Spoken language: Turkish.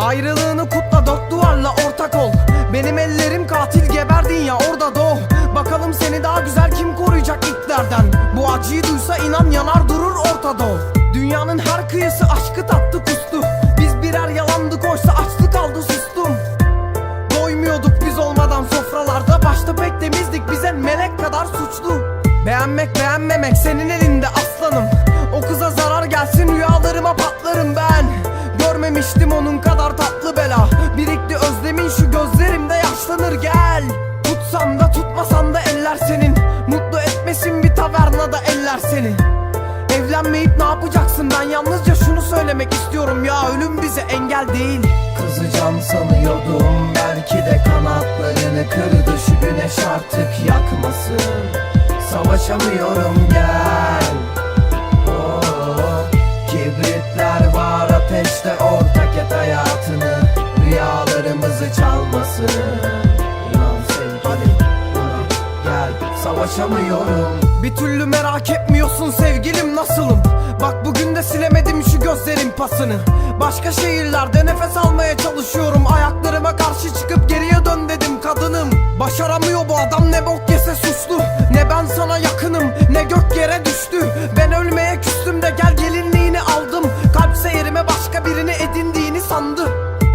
Ayrılığını kutla dört duvarla ortak ol. Benim ellerim katil geberdin ya orada doğ. Bakalım seni daha güzel kim koruyacak ilklerden Bu acıyı duysa inan yanar durur ortada ol Dünyanın her kıyısı aşkı tattı kustu. Biz birer yalandık oysa açlık aldı sustum Doymuyorduk biz olmadan sofralarda. Başta pek temizdik bize melek kadar suçlu. Beğenmek beğenmemek senin elinde aslanım yaşlanır gel. Tutsam da tutmasam da eller senin. Mutlu etmesin bir tavernada eller seni Evlenmeyip ne yapacaksın? Ben yalnızca şunu söylemek istiyorum ya. Ölüm bize engel değil. Kızı can sanıyordum. Belki de kanatlarını kırdı. Şu güneş artık yakmasın. Savaşamıyorum gel. Oo, Kibritler var ateşte. Ortak et hayatını. Rüyalarımızı çalmasın Savaşamıyorum. Bir türlü merak etmiyorsun sevgilim nasılım? Bak bugün de silemedim şu gözlerin pasını. Başka şehirlerde nefes almaya çalışıyorum. Ayaklarıma karşı çıkıp geriye dön dedim kadınım. Başaramıyor bu adam ne bok yese